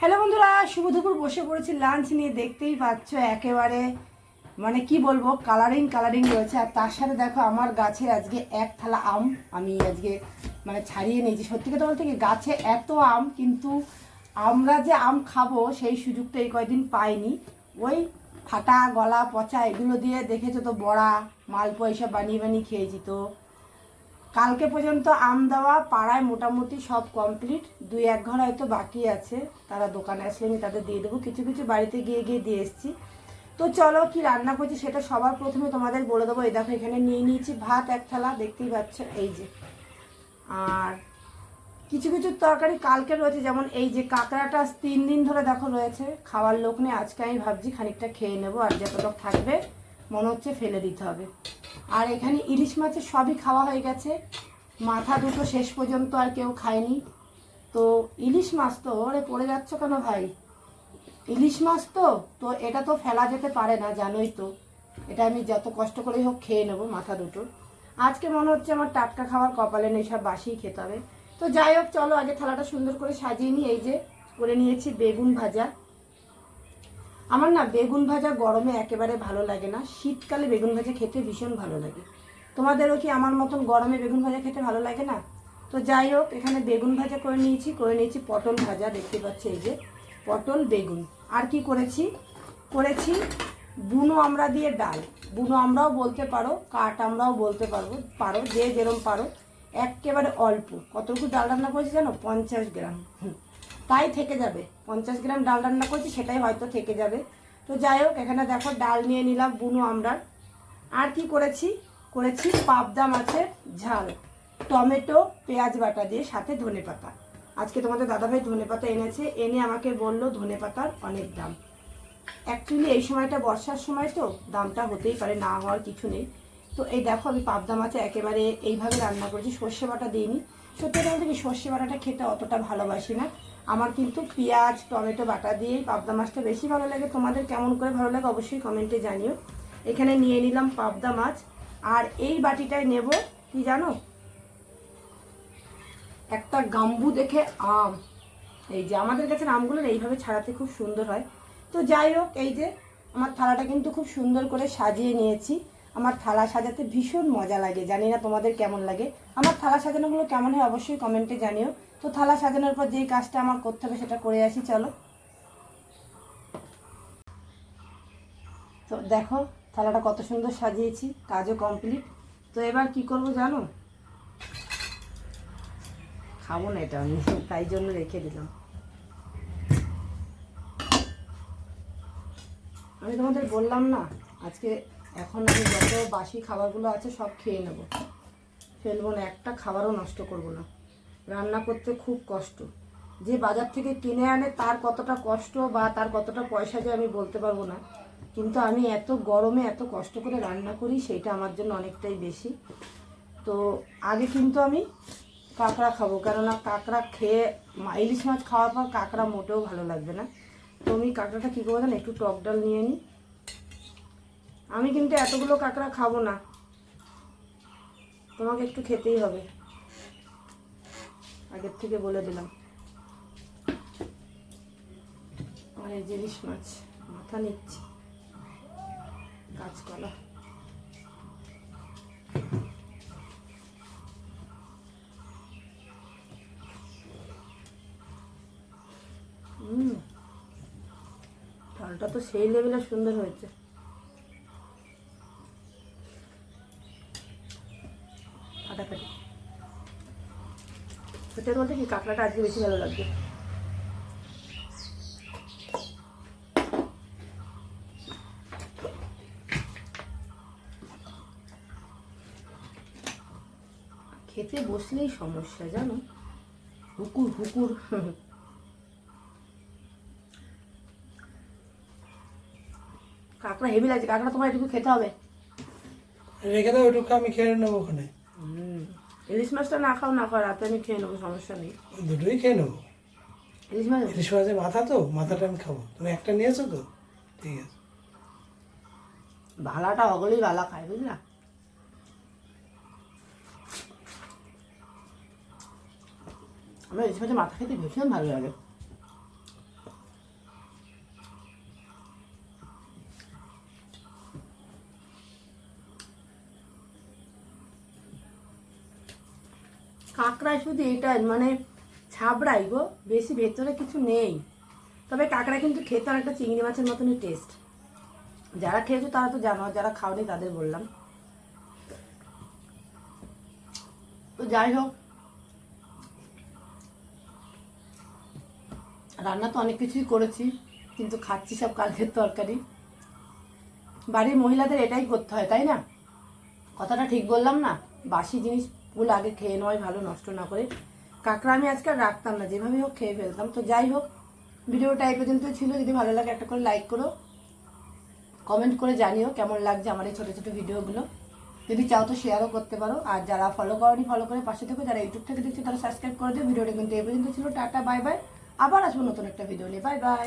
Hello বন্ধুরা, শুভ দুপুর। বসে পড়েছি লাঞ্চ নিয়ে, দেখতেই পাচ্ছ একেবারে মানে কি বলব কালারিং কালারিং রয়েছে। আর তার সাথে দেখো, আমার গাছে আজকে এক থালা আম আমি আজকে মানে ছাড়িয়ে নিয়েছি। সত্যি কথা বলতে কি, গাছে এত আম, কিন্তু আমরা যে আম খাব, সেই সুযোগটা এই কয়দিন পাইনি। ওই ফাটা, গলা, পচা, এগুলো দিয়ে দেখেছ তো, বড়া, মালপোয়া, এইসব বানিয়ে বানিয়ে খেয়েছি তো। কালকে পর্যন্ত আম দেওয়া পাড়ায় মোটামুটি সব কমপ্লিট দুই এক ঘর হয়তো বাকি আছে। তারা দোকানে আসলে আমি তাদের দিয়ে দেবো। কিছু কিছু বাড়িতে গিয়ে গিয়ে দিয়ে এসেছি। তো চলো কি রান্না করছি সেটা সবার প্রথমে তোমাদের বলে দেবো। এই দেখো এখানে নিয়ে নিয়েছি ভাত এক থালা, দেখতেই পাচ্ছ এই যে। আর কিছু কিছু তরকারি কালকে রয়েছে, যেমন এই যে কাঁকড়াটা তিন দিন ধরে দেখো রয়েছে। খাওয়ার লোক নেই, আজকে আমি ভাবছি খানিকটা খেয়ে নেব আর যত লোক থাকবে, মনে হচ্ছে ফেলে দিতে হবে। আর এখানে ইলিশ মাছের সবই খাওয়া হয়ে গেছে। মাথা দুটো শেষ পর্যন্ত আর কেউ খায়নি। তো ইলিশ মাছ তো, ওরে পড়ে যাচ্ছ কেন ভাই? ইলিশ মাছ তো তো এটা তো ফেলা যেতে পারে না, জানোই তো। এটা আমি যত কষ্ট করেই হোক খেয়ে নেব মাথা দুটো। আজকে মনে হচ্ছে আমার টাটকা খাবার কপালে নেই, সব বাসিই খেতে হবে। তো যাই হোক, চলো আগে থালাটা সুন্দর করে সাজিয়ে নিই। এই যে, করে নিয়েছি বেগুন ভাজা। আমার না বেগুন ভাজা গরমে একেবারে ভালো লাগে না। শীতকালে বেগুন ভাজা খেতে ভীষণ ভালো লাগে। তোমাদেরও কি আমার মতন গরমে বেগুন ভাজা খেতে ভালো লাগে না? তো যাই হোক, এখানে বেগুন ভাজা করে নিয়েছি করে নিয়েছি পটল ভাজা, দেখতে পাচ্ছি এই যে, পটল, বেগুন। আর কি করেছি? করেছি বুনো আমরা দিয়ে ডাল। বুনো আমরাও বলতে পারো, কাঠ আমরাও বলতে পারব, পারো, যে যেরম পারো। একেবারে অল্প। কতটুকু ডাল রান্না করেছি জানো? পঞ্চাশ গ্রাম। হুম। তাই থেকে যাবে। পঞ্চাশ গ্রাম ডাল রান্না করছি, সেটাই হয়তো থেকে যাবে। তো যাই হোক, এখানে দেখো ডাল নিয়ে নিলাম বুনো আমরা। আর কি করেছি? করেছি পাবদা মাছের ঝাল, টমেটো, পেঁয়াজ বাটা দিয়ে সাথে ধনে পাতা। আজকে তোমাদের দাদাভাই ধনে পাতা এনেছে, এনে আমাকে বলল ধনে পাতার অনেক দাম। অ্যাকচুয়ালি এই সময়টা বর্ষার সময় তো, দামটা হতেই পারে, না হওয়ার কিছু নেই। তো এই দেখো আমি পাবদা মাছে একেবারে এইভাবে রান্না করেছি, সর্ষে বাটা দিইনি। সত্যি বলতে কি সর্ষে বাটাটা খেতে অতটা ভালোবাসি না। আমার কিন্তু পেঁয়াজ, টমেটো, বাটা দিয়েই পাবদা মাছটা বেশি ভালো লাগে। তোমাদের কেমন করে ভালো লাগে অবশ্যই কমেন্টে জানিও। এখানে নিয়ে নিলাম পাবদা মাছ। আর এই বাটিটায় নেব, কি জানো? একটা গাম্বু দেখে আম। এই যে আমাদের কাছে আমগুলো এইভাবে ছাড়াতে খুব সুন্দর হয়। তো যাই হোক, এই যে আমার থালাটা কিন্তু খুব সুন্দর করে সাজিয়ে নিয়েছি। আমার থালা সাজাতে ভীষণ মজা লাগে, জানি না তোমাদের কেমন লাগে। আমার থালা সাজানোগুলো কেমন হয় অবশ্যই কমেন্টে জানিও। তো থালা সাজানোর পর যেই কাজটা আমার করতে হবে সেটা করে আসি, চলো। তো দেখো, থালাটা কত সুন্দর সাজিয়েছি, কাজও কমপ্লিট। তো এবার কি করব জানো? খাব না এটা আমি, তাই জন্য রেখে দিলাম। আমি তোমাদের বললাম না, আজকে এখন আমি যত বাসি খাবারগুলো আছে সব খেয়ে নেব। ফেলব না, একটা খাবারও নষ্ট করব না। রান্না করতে খুব কষ্ট। যে বাজার থেকে কিনে আনে, তার কতটা কষ্ট বা তার কতটা পয়সা যে আমি বলতে পারব না। কিন্তু আমি এত গরমে এত কষ্ট করে রান্না করি, সেইটা আমার জন্য অনেকটাই বেশি। তো আগে কিন্তু আমি কাঁকড়া খাব, কেননা কাঁকড়া খেয়ে ইলিশ মাছ খাওয়ার পর কাঁকড়া মোটেও ভালো লাগবে না। তো আমি কাঁকড়াটা কী করব একটু টক ডাল নিয়ে নিই আমি কিন্তু এতগুলো কাঁকড়া খাব না। তোমাকে একটু খেতেই হবে। আগের থেকে বলে দিলাম। এই যে মাছ, মাথা নিচ্ছি। কাঁচকলা হুম ঝালটা তো সেই লেভেলে সুন্দর হয়েছে। সেটার মধ্যে কি কাঁকড়াটা আজকে বেশি ভালো লাগবে? খেতে বসলেই সমস্যা জানো? হুকুর হুকুর। কাঁকড়া হেভি লাগছে কাঁকড়া তোমার একটু খেতে হবে? রেখে দাও ওটুকু আমি খেয়ে নেব ওখানে। হুম। ইলিশ মাছটা না খাও না খাও রাতে আমি খেয়ে নেব সমস্যা নেই। দুটোই খেয়ে নেব? ইলিশ মাছ ইলিশ মাছের মাথা তো মাথাটা আমি খাব। তুমি একটা নিয়েছো তো? ঠিক আছে। ভালাটা অগলেই ভালা খায় বুঝলা? আমার ইলিশ মাছের মাথা খেতে ভীষণ ভালো লাগে। কাঁকড়ায় শুধু এটা মানে ছাবড়াই গো, বেশি ভেতরে কিছু নেই। তবে কাঁকড়া কিন্তু খেতে অনেকটা চিংড়ি মাছের মতনই টেস্ট যারা খেয়েছো তারা তো জানো, যারা খাওনি তাদের বললাম। তো যাই হোক, রান্না তো অনেক কিছুই করেছি, কিন্তু খাচ্ছি সব কালকের তরকারি। বাড়ির মহিলাদের এটাই করতে হয়, তাই না? কথাটা ঠিক বললাম না? বাসি জিনিস ফুল আগে খেয়ে নেওয়াই ভালো নষ্ট না করে। কাঁকড়া আমি আজকাল রাখতাম না, যেভাবে হোক খেয়ে ফেলতাম। তো যাই হোক, ভিডিওটা এই পর্যন্ত ছিল। যদি ভালো লাগে একটা করে লাইক করো কমেন্ট করে জানিও কেমন লাগছে আমার এই ছোটো ছোটো ভিডিওগুলো। যদি চাও তো শেয়ারও করতে পারো। আর যারা ফলো করনি ফলো করে পাশে থেকো। যারা ইউটিউব থেকে দেখছে, তারা সাবস্ক্রাইব করে দিও। ভিডিওটা কিন্তু এই পর্যন্ত ছিল। টাটা বাই বাই আবার আসব নতুন একটা ভিডিও নিয়ে। Bye bye